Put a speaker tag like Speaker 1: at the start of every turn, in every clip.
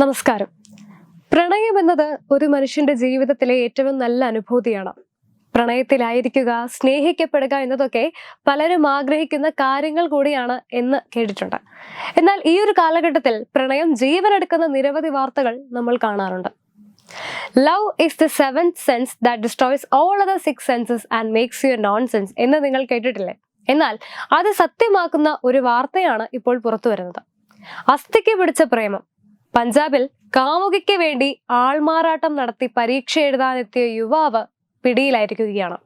Speaker 1: നമസ്കാരം. പ്രണയം എന്നത് ഒരു മനുഷ്യന്റെ ജീവിതത്തിലെ ഏറ്റവും നല്ല അനുഭൂതിയാണ്. പ്രണയത്തിലായിരിക്കുക സ്നേഹിക്കപ്പെടുക എന്നതൊക്കെ പലരും ആഗ്രഹിക്കുന്ന കാര്യങ്ങൾ കൂടിയാണ് എന്ന് കേട്ടിട്ടുണ്ട്. എന്നാൽ ഈ ഒരു കാലഘട്ടത്തിൽ പ്രണയം ജീവനെടുക്കുന്ന നിരവധി വാർത്തകൾ നമ്മൾ കാണാറുണ്ട്. Love is the seven sense that destroys all other six senses and makes you non sense എന്ന് നിങ്ങൾ കേട്ടിട്ടില്ലേ? എന്നാൽ അത് സത്യമാക്കുന്ന ഒരു വാർത്തയാണ് ഇപ്പോൾ പുറത്തു വരുന്നത്. അസ്ഥിക്ക് പിടിച്ച പ്രേമം. പഞ്ചാബിൽ കാമുകിക്ക് വേണ്ടി ആൾമാറാട്ടം നടത്തി പരീക്ഷ എഴുതാനെത്തിയ യുവാവ് പിടിയിലായിരിക്കുകയാണ്.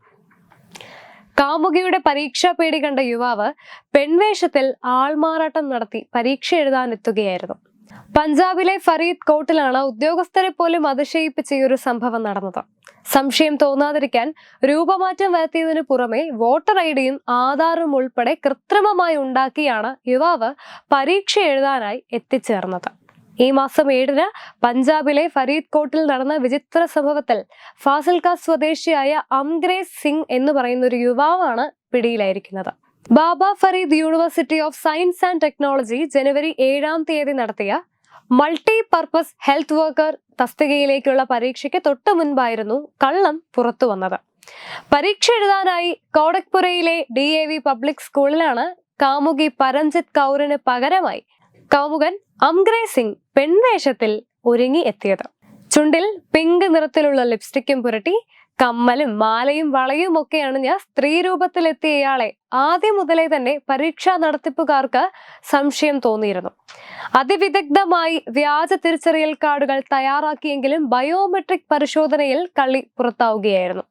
Speaker 1: കാമുകിയുടെ പരീക്ഷാ പേടി കണ്ട യുവാവ് പെൺവേഷത്തിൽ ആൾമാറാട്ടം നടത്തി പരീക്ഷ എഴുതാനെത്തുകയായിരുന്നു. പഞ്ചാബിലെ ഫരീദ് കോട്ടിലാണ് ഉദ്യോഗസ്ഥരെ പോലും അതിശയിപ്പിച്ച ഈ ഒരു സംഭവം നടന്നത്. സംശയം തോന്നാതിരിക്കാൻ രൂപമാറ്റം വരുത്തിയതിനു പുറമെ വോട്ടർ ഐ ഡിയും ആധാറും ഉൾപ്പെടെ കൃത്രിമമായി ഉണ്ടാക്കിയാണ് യുവാവ് പരീക്ഷ എഴുതാനായി എത്തിച്ചേർന്നത്. ഈ മാസം ഏഴിന് പഞ്ചാബിലെ ഫരീദ് കോട്ടിൽ നടന്ന വിചിത്ര സംഭവത്തിൽ ഫാസിൽക സ്വദേശിയായ അംഗ്രേസ് സിംഗ് എന്ന് പറയുന്ന ഒരു യുവാവാണ് പിടിയിലായിരിക്കുന്നത്. Baba Farid university of science and technology ജനുവരി ഏഴാം തീയതി നടത്തിയ മൾട്ടി പർപ്പസ് ഹെൽത്ത് വർക്കർ തസ്തികയിലേക്കുള്ള പരീക്ഷയ്ക്ക് തൊട്ടു മുൻപായിരുന്നു കള്ളം പുറത്തു വന്നത്. പരീക്ഷ എഴുതാനായി കോടക്പുരയിലെ ഡി എ വി പബ്ലിക് സ്കൂളിലാണ് കാമുകി പരഞ്ജിത് കൗറിന് പകരമായി കാമുകൻ അംഗ്രേ സിംഗ് പെൺവേഷത്തിൽ ഒരുങ്ങി എത്തിയത്. ചുണ്ടിൽ പിങ്ക് നിറത്തിലുള്ള ലിപ്സ്റ്റിക്കും പുരട്ടി കമ്മലും മാലയും വളയും ഒക്കെയാണ് അണിഞ്ഞ സ്ത്രീ രൂപത്തിലെത്തിയ ഇയാളെ ആദ്യം മുതലേ തന്നെ പരീക്ഷാ നടത്തിപ്പുകാർക്ക് സംശയം തോന്നിയിരുന്നു. അതിവിദഗ്ധമായി വ്യാജ തിരിച്ചറിയൽ കാർഡുകൾ തയ്യാറാക്കിയെങ്കിലും ബയോമെട്രിക് പരിശോധനയിൽ കള്ളി പുറത്താവുകയായിരുന്നു.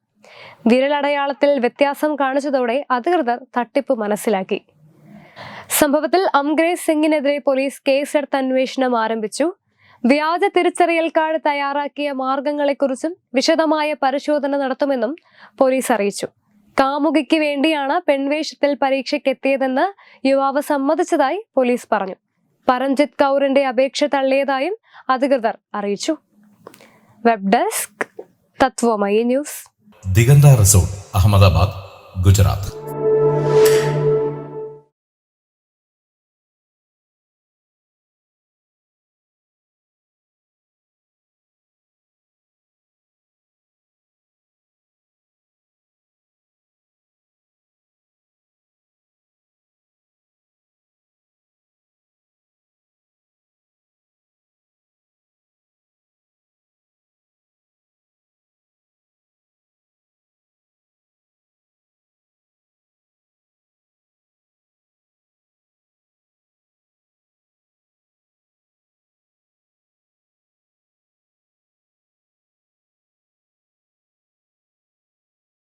Speaker 1: വിരലടയാളത്തിൽ വ്യത്യാസം കാണിച്ചതോടെ അധികൃതർ തട്ടിപ്പ് മനസ്സിലാക്കി. സംഭവത്തിൽ അംഗ്രേസ് സിംഗിനെതിരെ പോലീസ് കേസെടുത്ത് അന്വേഷണം ആരംഭിച്ചു. വ്യാജ തിരിച്ചറിയൽ കാർഡ് തയ്യാറാക്കിയ മാർഗങ്ങളെക്കുറിച്ചും വിശദമായ പരിശോധന നടത്തുമെന്നും പോലീസ് അറിയിച്ചു. കാമുകിക്ക് വേണ്ടിയാണ് പെൺവേഷത്തിൽ പരീക്ഷയ്ക്ക് എത്തിയതെന്ന് യുവാവ് സമ്മതിച്ചതായി പോലീസ് പറഞ്ഞു. പരംജിത് കൗറിന്റെ അപേക്ഷ തള്ളിയതായും അധികൃതർ അറിയിച്ചു. Web desk Tatwamayi news.
Speaker 2: Diganta resort Ahmedabad Gujarat.